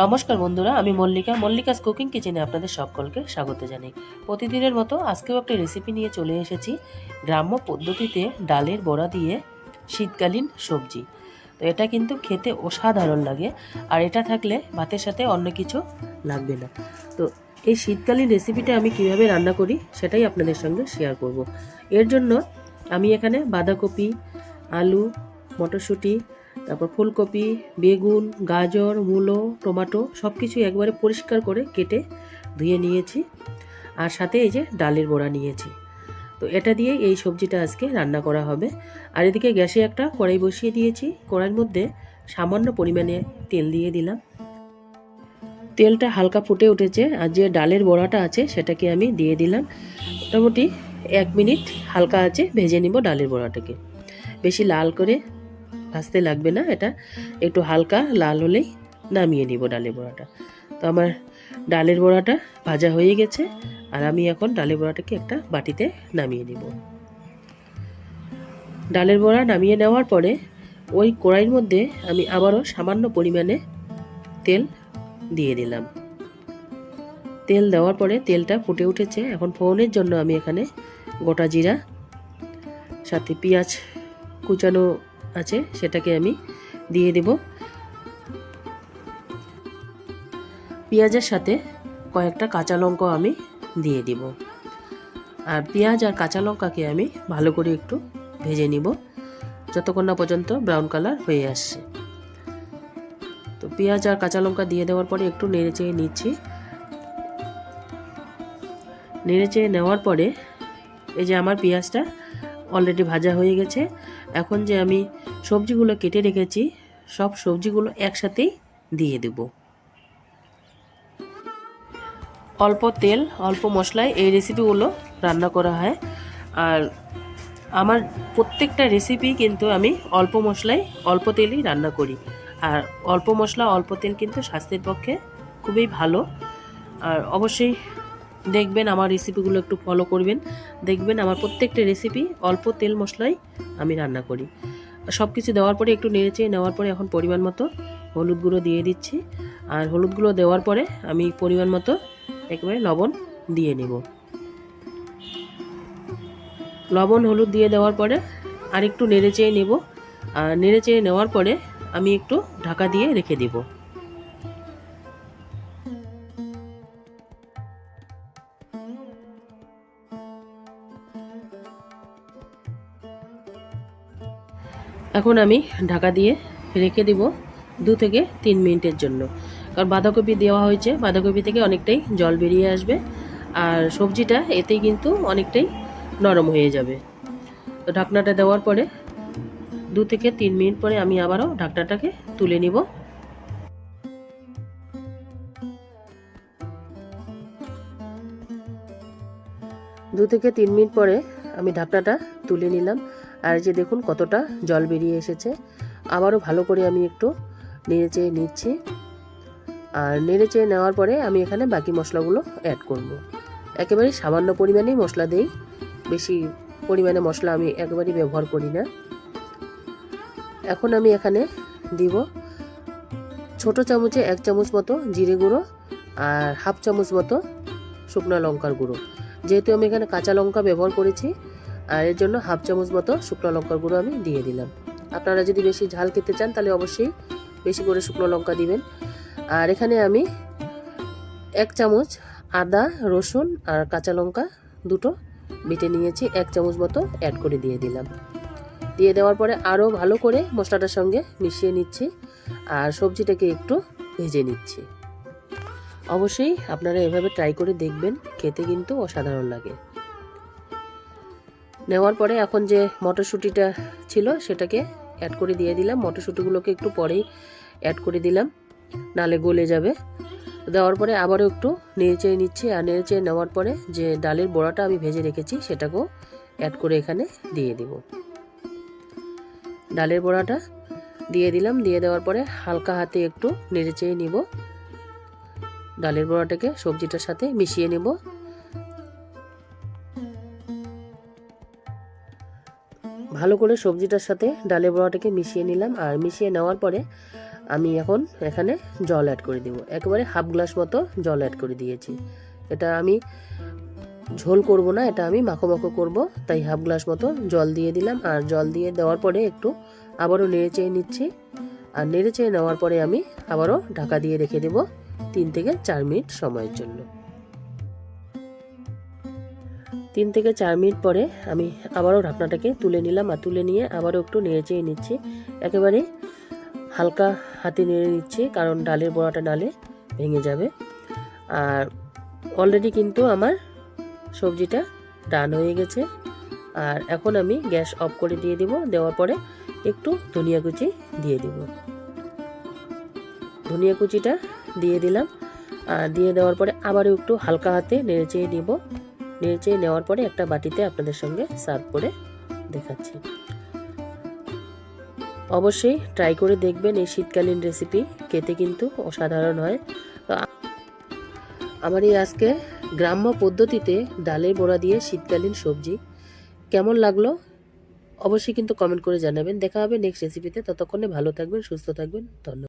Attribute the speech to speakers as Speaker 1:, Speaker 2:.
Speaker 1: নমস্কার বন্ধুরা, আমি মল্লিকা। মল্লিকাস কুকিং কিচেনে আপনাদের সকলকে স্বাগত জানাই। প্রতিদিনের মতো আজকেও একটা রেসিপি নিয়ে চলে এসেছি। গ্রাম্য পদ্ধতিতে ডালের বড়া দিয়ে শীতকালীন সবজি। তো এটা কিন্তু খেতে অসাধারণ লাগে, আর এটা থাকলে ভাতের সাথে অন্য কিছু লাগবে না। তো এই শীতকালীন রেসিপিটা আমি কীভাবে রান্না করি, সেটাই আপনাদের সঙ্গে শেয়ার করব। এর জন্য আমি এখানে বাঁধাকপি, আলু, মটরশুঁটি তারপর ফুলকপি, বেগুন, গাজর, মূলো, টমেটো সব কিছু একবারে পরিষ্কার করে কেটে ধুয়ে নিয়েছি। আর সাথে এই যে ডালের বড়া নিয়েছি। তো এটা দিয়ে এই সবজিটা আজকে রান্না করা হবে। আর এদিকে গ্যাসে একটা কড়াই বসিয়ে দিয়েছি। কড়াইয়ের মধ্যে সামান্য পরিমাণে তেল দিয়ে দিলাম। তেলটা হালকা ফুটে উঠেছে। আর যে ডালের বড়াটা আছে, সেটাকে আমি দিয়ে দিলাম। মোটামুটি এক মিনিট হালকা আছে, ভেজে নিব ডালের বড়াটাকে। বেশি লাল করে ভাজতে লাগবে না এটা। একটু হালকা লাল হলেই নামিয়ে নিব ডালের বড়াটা। তো আমার ডালের বড়াটা ভাজা হয়ে গেছে আর আমি এখন ডালের বড়াটাকে একটা বাটিতে নামিয়ে নিব। ডালের বড়া নামিয়ে নেওয়ার পরে ওই কড়াইয়ের মধ্যে আমি আবারও সামান্য পরিমাণে তেল দিয়ে দিলাম। তেল দেওয়ার পরে তেলটা ফুটে উঠেছে। এখন ফোড়নের জন্য আমি এখানে গোটা জিরা, সাথে পেঁয়াজ কুচানো আছে, সেটাকে আমি দিয়ে দেব। পেঁয়াজের সাথে কয়েকটা কাঁচা লঙ্কা আমি দিয়ে দিব। আর পেঁয়াজ আর কাঁচা লঙ্কাকে আমি ভালো করে একটু ভেজে নিব, যতক্ষণ না পর্যন্ত ব্রাউন কালার হয়ে আসছে। তো পেঁয়াজ আর কাঁচা লঙ্কা দিয়ে দেওয়ার পরে একটু নেড়ে চেয়ে নিচ্ছি। নেড়ে চেয়ে নেওয়ার পরে এই যে আমার পেঁয়াজটা অলরেডি ভাজা হয়ে গেছে। এখন যে আমি সবজিগুলো কেটে রেখেছি, সব সবজিগুলো একসাথেই দিয়ে দেব। অল্প তেল, অল্প মশলায় এই রেসিপিগুলো রান্না করা হয়। আর আমার প্রত্যেকটা রেসিপি কিন্তু আমি অল্প মশলায়, অল্প তেলেই রান্না করি। আর অল্প মশলা, অল্প তেল কিন্তু স্বাস্থ্যের পক্ষে খুবই ভালো। আর অবশ্যই দেখবেন আমার রেসিপিগুলো একটু ফলো করবেন। দেখবেন আমার প্রত্যেকটা রেসিপি অল্প তেল মশলাই আমি রান্না করি। সব কিছু দেওয়ার পরে একটু নেড়েচেয়ে নেওয়ার পরে এখন পরিমাণ মতো হলুদ গুঁড়ো দিয়ে দিচ্ছি। আর হলুদ গুঁড়ো দেওয়ার পরে আমি পরিমাণ মতো একেবারে লবণ দিয়ে নেব। লবণ হলুদ দিয়ে দেওয়ার পরে আর একটু নেড়েচেয়ে নেব। আর নেড়েচেয়ে নেওয়ার পরে আমি একটু ঢাকা দিয়ে রেখে দেবো। এখন আমি ঢাকা দিয়ে রেখে দিব দু থেকে তিন মিনিটের জন্য। কারণ বাঁধাকপি দেওয়া হয়েছে, বাঁধাকপি থেকে অনেকটাই জল বেরিয়ে আসবে আর সবজিটা এতেই কিন্তু অনেকটাই নরম হয়ে যাবে। তো ঢাকনাটা দেওয়ার পরে দু থেকে তিন মিনিট পরে আমি আবারও ঢাকনাটাকে তুলে নিব। দু থেকে তিন মিনিট পরে আমি ঢাকনাটা তুলে নিলাম। আর যে দেখুন কতটা জল বেরিয়ে এসেছে। আবারও ভালো করে আমি একটু নেড়ে চেয়ে নিচ্ছি। আর নেড়ে চেয়ে নেওয়ার পরে আমি এখানে বাকি মশলাগুলো অ্যাড করব। একেবারে সামান্য পরিমাণেই মশলা দেই। বেশি পরিমাণে মশলা আমি একেবারেই ব্যবহার করি না। এখন আমি এখানে দিব ছোট চামচে এক চামচ মতো জিরে গুঁড়ো আর হাফ চামচ মতো শুকনো লঙ্কার গুঁড়ো। যেহেতু আমি এখানে কাঁচা লঙ্কা ব্যবহার করেছি আর এর জন্য হাফ চামচ মতো শুকনো লঙ্কার গুঁড়ো আমি দিয়ে দিলাম। আপনারা যদি বেশি ঝাল খেতে চান, তাহলে অবশ্যই বেশি করে শুকনো লঙ্কা দিবেন। আর এখানে আমি এক চামচ আদা, রসুন আর কাঁচা লঙ্কা দুটো বেটে নিয়েছি, এক চামচ মতো অ্যাড করে দিয়ে দিলাম। দিয়ে দেওয়ার পরে আরও ভালো করে মশলাটার সঙ্গে মিশিয়ে নিচ্ছি আর সবজিটাকে একটু ভেজে নিচ্ছি। অবশ্যই আপনারা এভাবে ট্রাই করে দেখবেন, খেতে কিন্তু অসাধারণ লাগে। নেওয়ার পরে এখন যে মটরশুঁটিটা ছিল সেটাকে অ্যাড করে দিয়ে দিলাম। মটরশুঁটিগুলোকে একটু পরেই অ্যাড করে দিলাম, নালে গলে যাবে। দেওয়ার পরে আবারও একটু নেড়ে চেয়ে নিচ্ছি আর নেড়ে চেয়ে নেওয়ার পরে যে ডালের বড়াটা আমি ভেজে রেখেছি সেটাকেও অ্যাড করে এখানে দিয়ে দিব। ডালের বড়াটা দিয়ে দিলাম, দিয়ে দেওয়ার পরে হালকা হাতে একটু নেড়ে চেয়ে নিব। ডালের বড়াটাকে সবজিটার সাথে মিশিয়ে নেব। ভালো করে সবজিটার সাথে ডালের বড়াটাকে মিশিয়ে নিলাম আর মিশিয়ে নেওয়ার পরে আমি এখন এখানে জল অ্যাড করে দেবো। একেবারে হাফ গ্লাস মতো জল অ্যাড করে দিয়েছি। এটা আমি ঝোল করব না, এটা আমি মাখো মাখো করব, তাই হাফ গ্লাস মতো জল দিয়ে দিলাম। আর জল দিয়ে দেওয়ার পরে একটু আবারও নেড়ে চেয়ে নিচ্ছি। আর নেড়ে চেয়ে নেওয়ার পরে আমি আবারও ঢাকা দিয়ে রেখে দেব তিন থেকে চার মিনিট সময়ের জন্য। তিন থেকে চার মিনিট পরে আমি আবারও ঢাকনাটাকে তুলে নিলাম আর তুলে নিয়ে আবারও একটু নেড়ে চেয়ে নিচ্ছি। একেবারে হালকা হাতে নেড়ে নিচ্ছি কারণ ডালের বড়াটা নালে ভেঙে যাবে। আর অলরেডি কিন্তু আমার সবজিটা ডান হয়ে গেছে। আর এখন আমি গ্যাস অফ করে দিয়ে দিব, দেওয়ার পরে একটু ধনিয়া কুচি দিয়ে দিব। ধনিয়া কুচিটা দিয়ে দিলাম। আর দিয়ে দেওয়ার পরে আবারও একটু হালকা হাতে নেড়ে চেয়ে নিব। নেড়ে চেয়ে নেওয়ার পরে একটা বাটিতে আপনাদের সঙ্গে সার্ভ করে দেখাচ্ছি। অবশ্যই ট্রাই করে দেখবেন এই শীতকালীন রেসিপি, খেতে কিন্তু অসাধারণ হয়। আমার এই আজকে গ্রাম্য পদ্ধতিতে ডালের বড়া দিয়ে শীতকালীন সবজি কেমন লাগল? অবশ্যই কিন্তু কমেন্ট করে জানাবেন। দেখা হবে নেক্সট রেসিপিতে ততক্ষণে ভালো থাকবেন, সুস্থ থাকবেন। ধন্যবাদ।